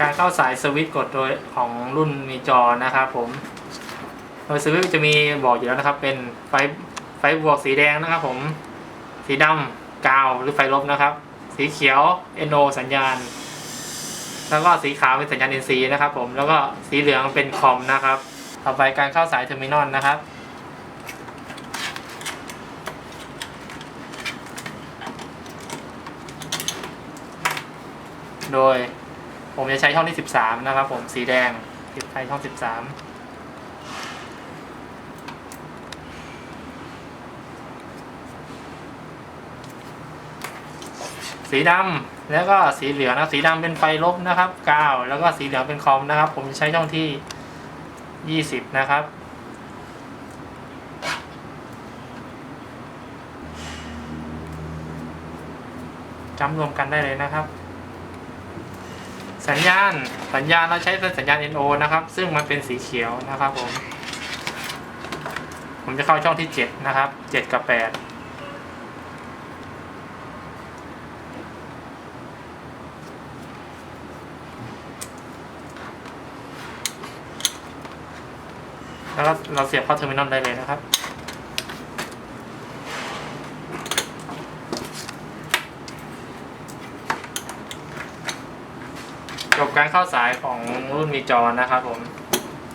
การเข้าสายสวิตช์กดโดยของรุ่นมีจอนะครับผมโดยสวิตช์จะมีบอกอยู่แล้วนะครับ เป็นไฟไฟบวกสีแดงนะครับ ผมสีดำกาวหรือไฟลบนะครับ สีเขียว NO สัญญาณ แล้วก็สีขาวเป็นสัญญาณ NC นะครับ ผมแล้วก็สีเหลืองเป็นคอมนะครับ ต่อไปการเข้าสายเทอร์มินอลนะครับโดย ผมจะใช้ช่องที่ 13 นะครับผมสีแดงติดไฟช่อง 13สีดำแล้วก็สีเหลืองนะสีดำเป็นไฟลบนะครับกาวแล้วก็สีเหลืองเป็นคอมนะครับ ผมใช้ช่องที่ 20 นะครับ จำรวมกันได้เลยนะครับ สัญญาณสัญญาณเราใช้เป็นสัญญาณ NO นะครับ ซึ่งมันเป็นสีเขียวนะครับผม ผมจะเข้าช่องที่ 7 นะครับ 7 กับ 8แล้วก็เราเสียบเข้าเทอร์มินอลได้เลยนะครับ จบการเข้าสายของรุ่นมีจอนะครับผม